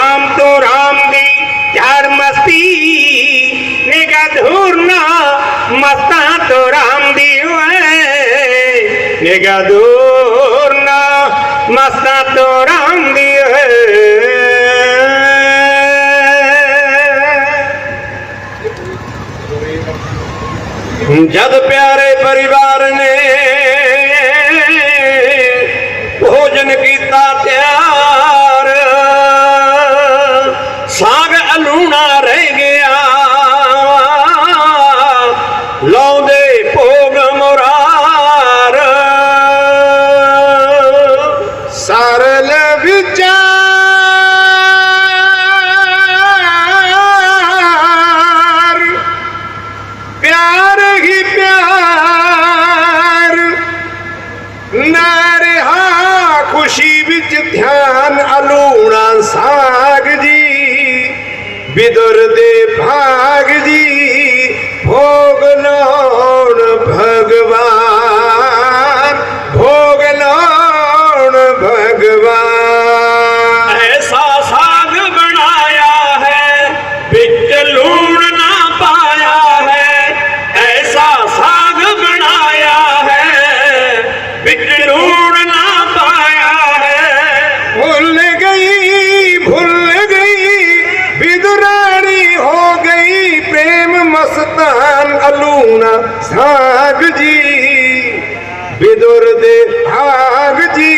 राम तो राम दी चार मस्ती निगा धूरना मस्ता तो राम दी निगा धूरना मस्ता तो राम दी ਜਦ ਪਿਆਰੇ ਪਰਿਵਾਰ ਨੇ ਭੋਜਨ ਕੀਤਾ ਤਿਆਰ ਵਿੱਚ ਧਿਆਨ ਅਲੂਣਾ ਸਾਗ ਜੀ ਵਿਦਰ ਦੇ ਭਾਗ ਜੀ ਹੋ मस्तान अलूना साग जी विदुर दे भाग जी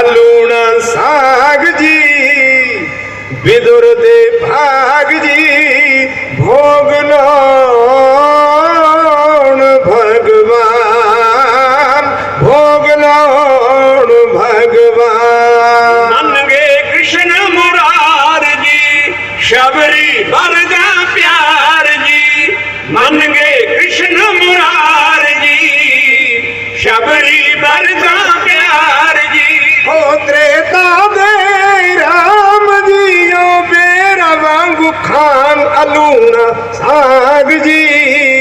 ਅਲੂਣਾ ਸਾਗ ਜੀ ਵਿਦੁਰ ਦੇ क्रेता दे राम जी बेर वांगु अू न साग जी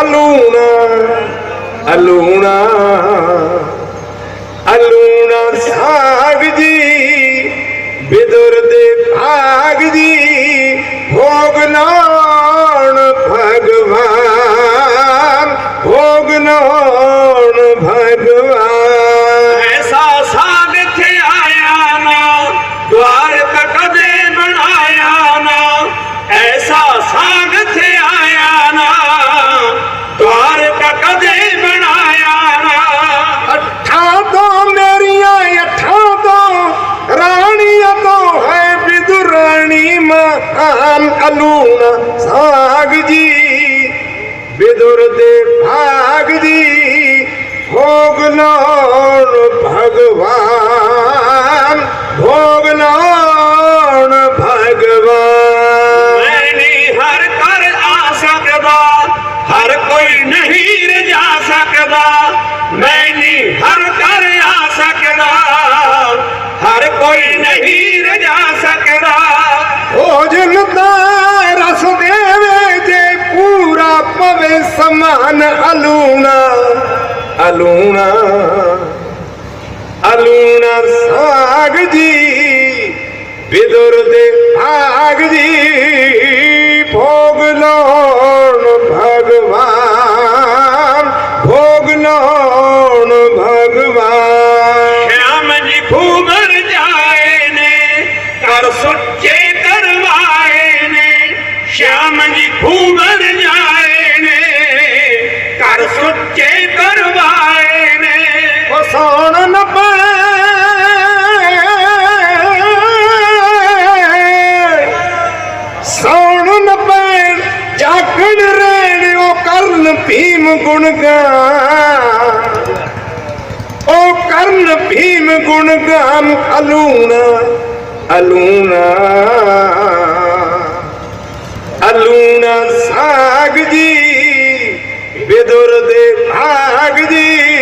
ਅਲੂਣਾ ਅਲੂਣਾ ਅਲੂਣਾ ਸਾਗ ਜੀ, ਬਿਦਰ ਦੇ ਭਾਗ ਜੀ, ਭੋਗ ਨਾਣ ਭਗਵਾਨ, ਭੋਗ ਨਾਣ ਭਗਵਾਨ। ਐਸਾ ਸਾਗ ਤੇ ਆਇਆ ਨਾ, ਦੁਆਰ ਤੱਕ ਕਦੇ ਬਣਾਇਆ ਨਾ, ਐਸਾ ਸਾਗ ਭੋਗ ਲਾਉਣ ਭਗਵਾਨ ਭੋਗ ਲਾਉਣ ਭਗਵਾਨ। ਮੈਂ ਨਹੀਂ ਹਰ ਕਰ ਆ ਸਕਦਾ ਹਰ ਕੋਈ ਨਹੀਂ ਰਜਾ ਸਕਦਾ। ਮੈਂ ਨਹੀਂ ਹਰ ਕਰ ਆ ਸਕਦਾ ਹਰ ਕੋਈ ਨਹੀਂ ਰਜਾ ਸਕਦਾ। ਭੋਜਨ ਦਾ ਰਸ ਦੇਵੇ ਜੇ ਪੂਰਾ ਪਵੇ ਸਮਾਨ ਅਲੂਣਾ আলুনা আলুনা ਸਾਗ ਜੀ ਬਿਦਰ ਦੇ ਭਾਗ ਜੀ ਭੋਗ ਲਾਉਣ ਭਗਵਾਨ ਭੋਗ ਲਾਉਣ ਭਗਵਾਨ ਸ਼ਾਮ ਜੀ ਫੂਗਰ ਜਾਏ ਨੇ ਕਰ ਸੁੱਚੇ ਕਰਵਾਏ ਨੇ ਸ਼ਾਮ ਜੀ ਫੂਗਰ ਜਾਏ ਨੇ ਕਰ ਸੁੱਚੇ ਭੀਮ ਗੁਣ ਗਾਨ ਉਹ ਕਰਨ ਭੀਮ ਗੁਣ ਗਾਨ ਅਲੂਣਾ ਅਲੂਣਾ। ਅਲੂਣਾ ਸਾਗ ਜੀ ਵਿਦੁਰ ਦੇ ਭਾਗ ਜੀ।